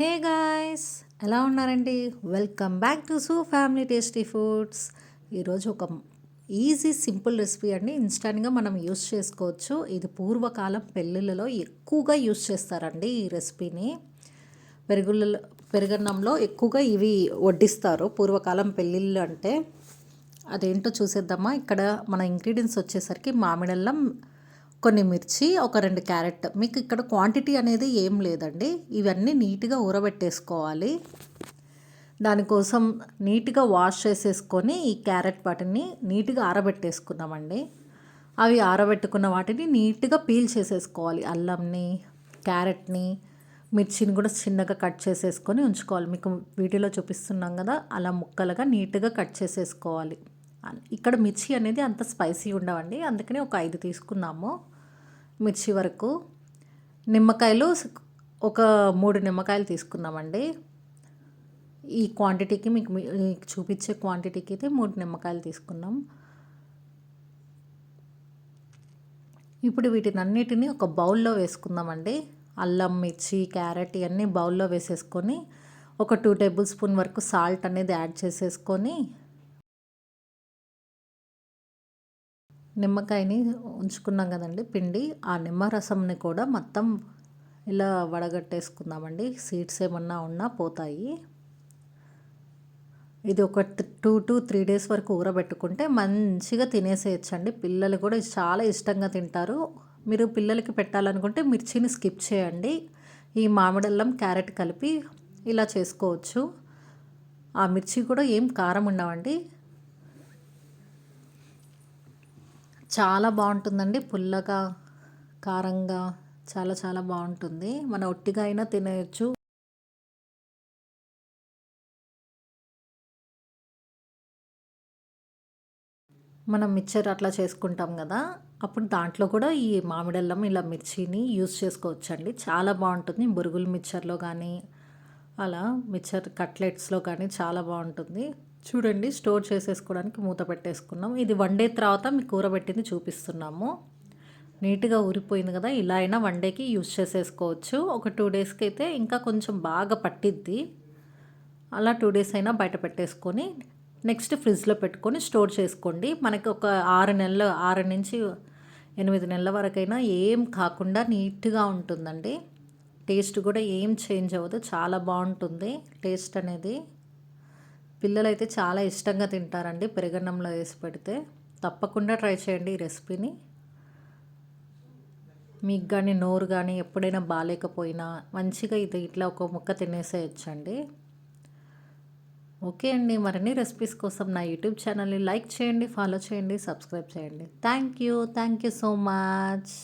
హే guys ఎలా ఉన్నారండి? Welcome back to సూ ఫ్యామిలీ టేస్టీ ఫుడ్స్. ఈరోజు ఒక ఈజీ సింపుల్ రెసిపీ అండి. ఇన్స్టాంట్గా మనం యూస్ చేసుకోవచ్చు. ఇది పూర్వకాలం పెళ్ళిళ్ళలో ఎక్కువగా యూస్ చేస్తారండి ఈ రెసిపీని. పెరుగులలో పెరుగన్నంలో ఎక్కువగా ఇవి వడ్డిస్తారు పూర్వకాలం పెళ్ళిళ్ళు అంటే. అదేంటో చూసేద్దామా? ఇక్కడ మన ఇంగ్రీడియంట్స్ వచ్చేసరికి మామిడల్లం కొన్ని మిర్చి ఒక రెండు క్యారెట్. మీకు ఇక్కడ క్వాంటిటీ అనేది ఏం లేదండి. ఇవన్నీ నీట్గా ఊరబెట్టేసుకోవాలి. దానికోసం నీట్గా వాష్ చేసేసుకొని ఈ క్యారెట్ వాటిని నీట్గా ఆరబెట్టేసుకున్నామండి. అవి ఆరబెట్టుకున్న వాటిని నీట్గా పీల్ చేసేసుకోవాలి. అల్లంని క్యారెట్ని మిర్చిని కూడా చిన్నగా కట్ చేసేసుకొని ఉంచుకోవాలి. మీకు వీడియోలో చూపిస్తున్నాం కదా అలా ముక్కలుగా నీట్గా కట్ చేసేసుకోవాలి. ఇక్కడ మిర్చి అనేది అంత స్పైసీ ఉండవండి. అందుకని ఒక ఐదు తీసుకున్నాము. మిర్చి వరకు. నిమ్మకాయలు ఒక మూడు నిమ్మకాయలు తీసుకున్నామండి. ఈ క్వాంటిటీకి మీకు చూపించే క్వాంటిటీకి అయితే మూడు నిమ్మకాయలు తీసుకున్నాం. ఇప్పుడు వీటిని అన్నిటినీ ఒక బౌల్లో వేసుకుందామండి. అల్లం మిర్చి క్యారెట్ ఇవన్నీ బౌల్లో వేసేసుకొని ఒక టూ టేబుల్ స్పూన్ వరకు సాల్ట్ అనేది యాడ్ చేసేసుకొని నిమ్మకాయని ఉంచుకున్నాం కదండి పిండి. ఆ నిమ్మరసంని కూడా మొత్తం ఇలా వడగట్టేసుకుందామండి. సీడ్స్ ఏమన్నా ఉన్నా పోతాయి. ఇది ఒక టూ టు త్రీ డేస్ వరకు ఊరబెట్టుకుంటే మంచిగా తినేసేయచ్చండి. పిల్లలు కూడా చాలా ఇష్టంగా తింటారు. మీరు పిల్లలకి పెట్టాలనుకుంటే మిర్చిని స్కిప్ చేయండి. ఈ మామిడల్లం క్యారెట్ కలిపి ఇలా చేసుకోవచ్చు. ఆ మిర్చి కూడా ఏం కారం ఉండవండి. చాలా బాగుంటుందండి. పుల్లగా కారంగా చాలా చాలా బాగుంటుంది. మన ఒట్టిగా అయినా తినేయచ్చు. మనం మిక్చర్ అట్లా చేసుకుంటాం కదా. అప్పుడు దాంట్లో కూడా ఈ మామిడల్లం ఇలా మిర్చిని యూస్ చేసుకోవచ్చండి. చాలా బాగుంటుంది. బురుగుల మిక్చర్లో కానీ అలా మిక్చర్ కట్లెట్స్లో కానీ చాలా బాగుంటుంది. చూడండి స్టోర్ చేసేసుకోవడానికి మూత పెట్టేసుకున్నాం. ఇది వన్ డే తర్వాత మీకు కూరబెట్టింది చూపిస్తున్నాము. నీట్గా ఊరిపోయింది కదా ఇలా అయినా వన్ డేకి యూస్ చేసేసుకోవచ్చు. ఒక టూ డేస్కి అయితే ఇంకా కొంచెం బాగా పట్టిద్ది. అలా టూ డేస్ అయినా బయట పెట్టేసుకొని నెక్స్ట్ ఫ్రిడ్జ్లో పెట్టుకొని స్టోర్ చేసుకోండి. మనకి ఒక ఆరు నెలలు ఆరు నుంచి ఎనిమిది నెలల వరకైనా ఏం కాకుండా నీట్గా ఉంటుందండి. టేస్ట్ కూడా ఏం చేంజ్ అవ్వదు చాలా బాగుంటుంది టేస్ట్ అనేది. పిల్లలైతే చాలా ఇష్టంగా తింటారండి పెరుగన్నంలో వేసి పెడితే. తప్పకుండా ట్రై చేయండి ఈ రెసిపీని. మీకు కానీ నోరు కానీ ఎప్పుడైనా బాగాలేకపోయినా మంచిగా ఇది ఇట్లా ఒక ముక్క తినేసేయచ్చండి. ఓకే అండి మరిన్ని రెసిపీస్ కోసం నా యూట్యూబ్ ఛానల్ని లైక్ చేయండి ఫాలో చేయండి సబ్స్క్రైబ్ చేయండి. Thank you thank you so much.